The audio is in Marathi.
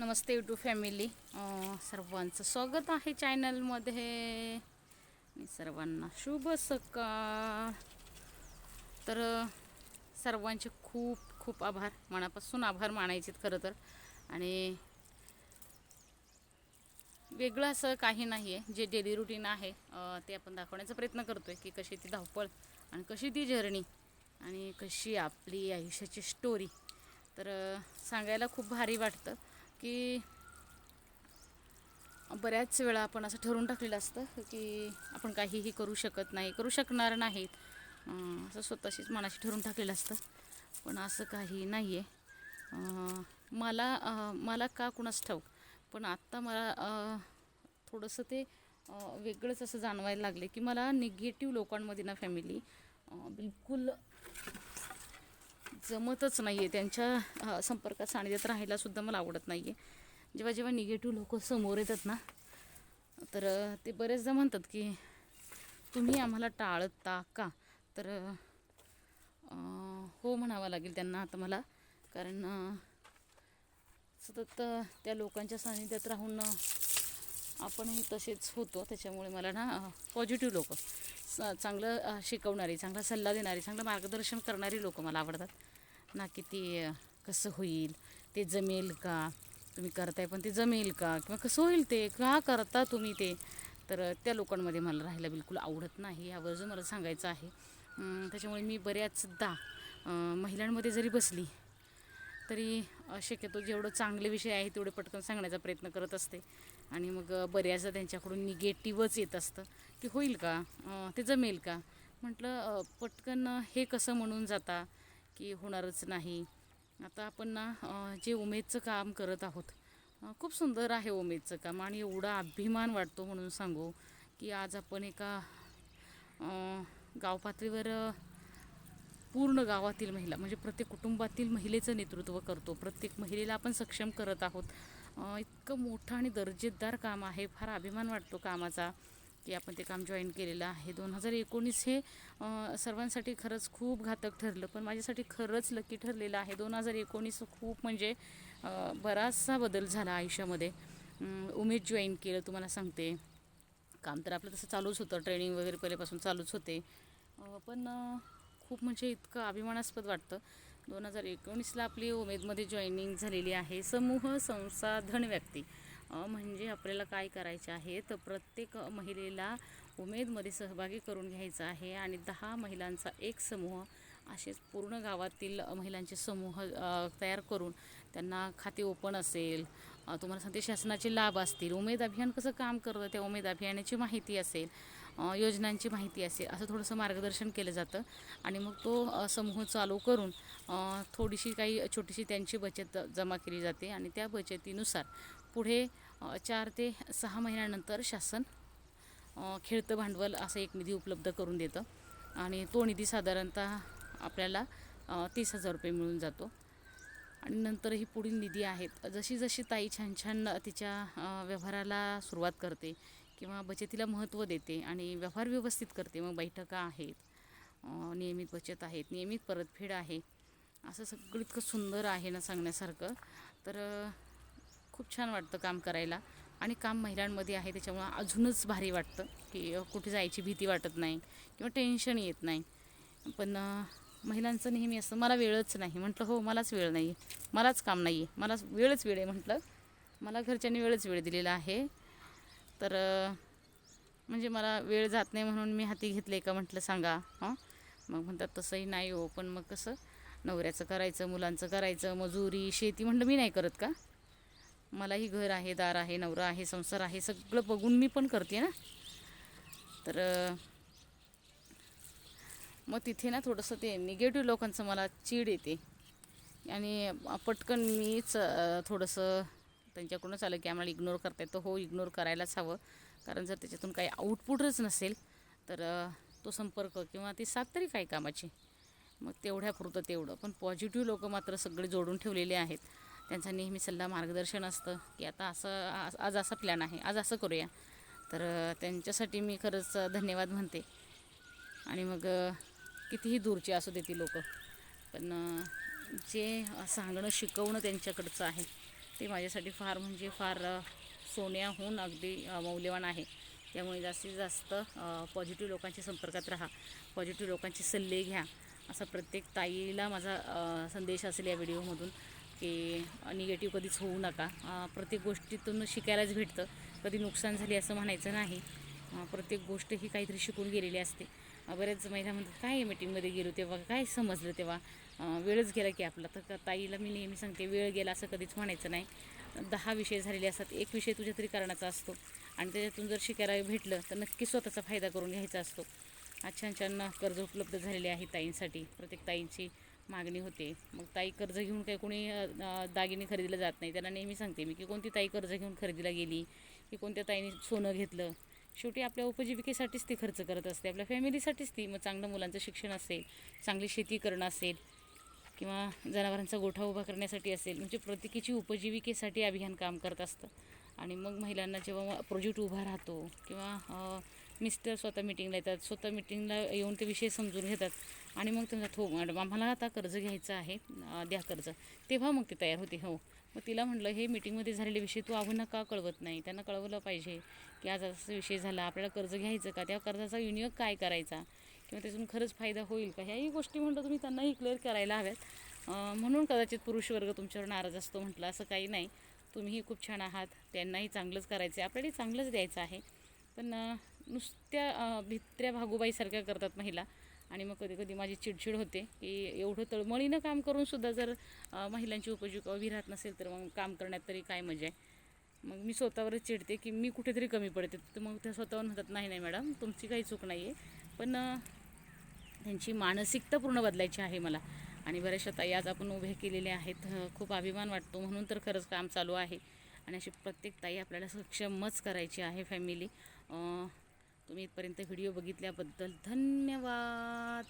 नमस्ते यूट्यूब फॅमिली सर्वांचं स्वागत आहे चॅनलमध्ये. मी सर्वांना शुभ सकाळ. तर सर्वांचे खूप खूप आभार. मनापासून आभार मानायचे खरं तर. आणि वेगळं असं काही नाही आहे जे डेली रुटीन आहे ते आपण दाखवण्याचा प्रयत्न करतो आहे की कशी ती धावपळ आणि कशी ती जर्नी आणि कशी आपली आयुष्याची स्टोरी तर सांगायला खूप भारी वाटतं. की बऱ्याच वेळा आपण असं ठरवून टाकलेलं असतं की आपण काहीही करू शकत नाही करू शकणार नाहीत. असं स्वतःशीच मनाशी ठरवून टाकलेलं असतं. पण असं काही नाही आहे मला मला का कुणास ठाऊक? पण आत्ता मला थोडंसं ते वेगळंच असं जाणवायला लागले की मला निगेटिव्ह लोकांमध्ये ना फॅमिली बिलकुल जमतच नाही आहे त्यांच्या संपर्कात सानिध्यात राहायलासुद्धा मला आवडत नाही आहे जेव्हा जेव्हा निगेटिव्ह लोक समोर येतात ना तर ते बरेचदा म्हणतात की तुम्ही आम्हाला टाळता का? तर हो म्हणावं लागेल त्यांना आता मला. कारण सतत त्या लोकांच्या सानिध्यात राहून आपणही तसेच होतो. त्याच्यामुळे मला ना पॉझिटिव्ह लोक चांगलं शिकवणारी चांगला सल्ला देणारी चांगलं मार्गदर्शन करणारी लोक मला आवडतात. ना की ते कसं होईल? ते जमेल का? तुम्ही करताय पण ते जमेल का? किंवा कसं होईल ते? का करता तुम्ही ते? तर त्या लोकांमध्ये मला राहायला बिलकुल आवडत नाही. यावर जो मला सांगायचं आहे. त्याच्यामुळे मी बऱ्याचदा महिलांमध्ये जरी बसली तरी शक्यतो जेवढं चांगले विषय आहे तेवढे पटकन सांगण्याचा प्रयत्न करत असते. आणि मग बऱ्याचदा त्यांच्याकडून निगेटिव्हच येत असतं. की होईल का? ते जमेल का? म्हटलं पटकन हे कसं म्हणून जाता? की होणारच नाही. आता आपण ना जे उमेदचं काम करत आहोत खूप सुंदर आहे उमेदचं काम आणि एवढा अभिमान वाटतो म्हणून सांगू की आज आपण एका गावपातळीवर पूर्ण गावातील महिला म्हणजे प्रत्येक कुटुंबातील महिलेचं नेतृत्व करतो. प्रत्येक महिलेला आपण सक्षम करत आहोत. इतकं मोठं आणि दर्जेदार काम आहे. फार अभिमान वाटतो कामाचा. की आपण ते काम जॉईन केलेलं आहे. दोन हजार एकोणीस हे सर्वांसाठी खरंच खूप घातक ठरलं. पण माझ्यासाठी खरंच लकी ठरलेलं आहे. दोन हजार एकोणीस खूप म्हणजे बराचसा बदल झाला आयुष्यामध्ये. उमेद जॉईन केलं तुम्हाला सांगते. काम तर आपलं तसं चालूच होतं. ट्रेनिंग वगैरे पहिल्यापासून चालूच होते. पण खूप म्हणजे इतकं अभिमानास्पद वाटतं. दोन हजार एकोणीसला आपली उमेदमध्ये जॉईनिंग झालेली आहे. समूह संसाधन व्यक्ती. म्हणजे आपल्याला काय करायचे आहे तर प्रत्येक महिलेला उमेदमध्ये सहभागी करून घ्यायचं आहे आणि दहा महिलांचा एक समूह असेच पूर्ण गावातील महिलांचे समूह तयार करून त्यांना खाते ओपन असेल. तुम्हाला सांगते शासनाचे लाभ असतील. उमेद अभियान कसं काम करतं त्या उमेद अभियानाची माहिती असेल योजनांची माहिती असेल असं थोडंसं मार्गदर्शन केलं जातं. आणि मग तो समूह चालू करून थोडीशी काही छोटीशी त्यांची बचत जमा केली जाते आणि त्या बचतीनुसार पुढे चार ते सहा महिन्यानंतर शासन खेळतं भांडवल असं एक निधी उपलब्ध करून देतं. आणि तो निधी साधारणतः आपल्याला तीस हजार रुपये मिळून जातो. आणि नंतर ही पुढील निधी आहेत. जशी जशी ताई छान छान तिच्या व्यवहाराला सुरुवात करते किंवा बचतीला महत्त्व देते आणि व्यवहार व्यवस्थित करते मग बैठका आहेत नियमित बचत आहेत नियमित परतफेड आहे असं सगळं इतकं सुंदर आहे ना सांगण्यासारखं. तर खूप छान वाटतं काम करायला. आणि काम महिलांमध्ये आहे त्याच्यामुळं अजूनच भारी वाटतं की कुठे जायची भीती वाटत नाही किंवा टेन्शन येत नाही. पण महिलांचं नेहमी असतं मला वेळच नाही. म्हटलं हो मलाच वेळ नाही आहे मलाच काम नाही आहे मला वेळच वेळ आहे. म्हटलं मला घरच्यांनी वेळच वेळ दिलेला आहे. तर म्हणजे मला वेळ जात नाही म्हणून मी हाती घेतले का? म्हटलं सांगा. हां? मग म्हणतात तसंही नाही हो पण मग कसं? नवऱ्याचं करायचं मुलांचं करायचं मजुरी शेती. म्हटलं मी नाही करत का? मलाही घर आहे दार आहे नवरा आहे संसार आहे सगळं बघून मी पण करते ना. तर मग तिथे ना थोडंसं ते निगेटिव्ह लोकांचं मला चीड येते. आणि पटकन मीच थोडंसं त्यांच्याकडूनच आलं की आम्हाला इग्नोर करता येतं. हो इग्नोर करायलाच हवं. कारण जर त्याच्यातून काही आउटपुटच नसेल तर तो संपर्क किंवा ती साथ तरी काय कामाची? मग तेवढ्यापुरतं तेवढं. पण पॉझिटिव्ह लोक मात्र सगळे जोडून ठेवलेले आहेत. त्यांचा नेहमी सल्ला मार्गदर्शन असतं की आता असं आज असा प्लॅन आहे आज असं करूया. तर त्यांच्यासाठी मी खरंच धन्यवाद म्हणते. आणि मग कितीही दूरचे असू दे ती लोक पण जे सांगणं शिकवणं त्यांच्याकडचं आहे ते माझ्यासाठी फार म्हणजे फार सोन्याहून अगदी मौल्यवान आहे. त्यामुळे जास्तीत जास्त पॉझिटिव्ह लोकांच्या संपर्कात राहा पॉझिटिव्ह लोकांचे सल्ले घ्या असा प्रत्येक ताईला माझा संदेश असेल या व्हिडिओमधून की निगेटिव्ह कधीच होऊ नका. प्रत्येक गोष्टीतून शिकायलाच भेटतं. कधी नुकसान झाली असं म्हणायचं नाही. प्रत्येक गोष्ट ही काहीतरी शिकून गेलेली असते. बऱ्याच महिला म्हणतात काय मीटिंगमध्ये गेलो तेव्हा? काय समजलं तेव्हा? वेळच गेला की आपला. तर का- ताईला मी नेहमी सांगते वेळ गेला असं कधीच म्हणायचं नाही. दहा विषय झालेले असतात. एक विषय तुझ्या तरी कारणाचा असतो. आणि त्याच्यातून जर शिकायला भेटलं तर नक्की स्वतःचा फायदा करून घ्यायचा असतो. छान छान कर्ज उपलब्ध झालेले आहे ताईंसाठी. प्रत्येक ताईंची मागणी होते. मग ताई कर्ज घेऊन काही कोणी दागिने खरेदीला जात नाही. त्यांना नेहमी सांगते मी की कोणती ताई कर्ज घेऊन खरेदीला गेली की कोणत्या ताईने सोनं घेतलं. शेवटी आपल्या उपजीविकेसाठीच ती खर्च करत असते. आपल्या फॅमिलीसाठीच ती. मग चांगलं मुलांचं शिक्षण असेल चांगली शेती करणं असेल किंवा जनावरांचा गोठा उभा करण्यासाठी असेल म्हणजे प्रत्येकीची उपजीविकेसाठी अभियान काम करत असतं. आणि मग महिलांना जेव्हा प्रोजेक्ट उभा राहतो किंवा मिस्टर स्वतः मिटिंगला येतात. स्वतः मिटिंगला येऊन ते विषय समजून घेतात. आणि मग त्यांना हो मॅडम आम्हाला आता कर्ज घ्यायचं आहे. द्या कर्ज. तेव्हा मग ते तयार होते हो. मग तिला म्हटलं हे मिटिंगमध्ये झालेले विषय तू आव्हानं का कळवत नाही? त्यांना कळवलं पाहिजे की आज असा विषय झाला. आपल्याला कर्ज घ्यायचं का? त्या कर्जाचा विनियोग काय करायचा? किंवा त्यातून खरंच फायदा होईल का? ह्याही गोष्टी म्हटलं तुम्ही त्यांनाही क्लिअर करायला हव्यात. म्हणून कदाचित पुरुष वर्ग तुमच्यावर नाराज असतो म्हटलं. असं काही नाही. तुम्हीही खूप छान आहात. त्यांनाही चांगलंच करायचं आहे आपल्यालाही चांगलंच द्यायचं आहे. पण नुसत्या भित्र्या भागूबाईसारख्या करतात महिला. आणि मग कधी कधी माझी चिडचिड होते की एवढं तळमळीनं काम करून सुद्धा जर महिलांची उपजीविका उभी राहत नसेल तर मग काम करण्यात तरी काय मजा आहे? मग मी स्वतःवरच चिडते की मी कुठेतरी कमी पडते. तर मग त्या स्वतःवर म्हणतात नाही नाही मॅडम तुमची काही चूक नाही आहे. पण त्यांची मानसिकता पूर्ण बदलायची आहे मला. आणि बऱ्याचशा ताई आज आपण उभे केलेल्या आहेत. खूप अभिमान वाटतो. म्हणून तर खरंच काम चालू आहे. आणि अशी प्रत्येक ताई आपल्याला सक्षमच करायची आहे फॅमिली. तुम्ही इथपर्यंत व्हिडिओ बघितल्याबद्दल धन्यवाद.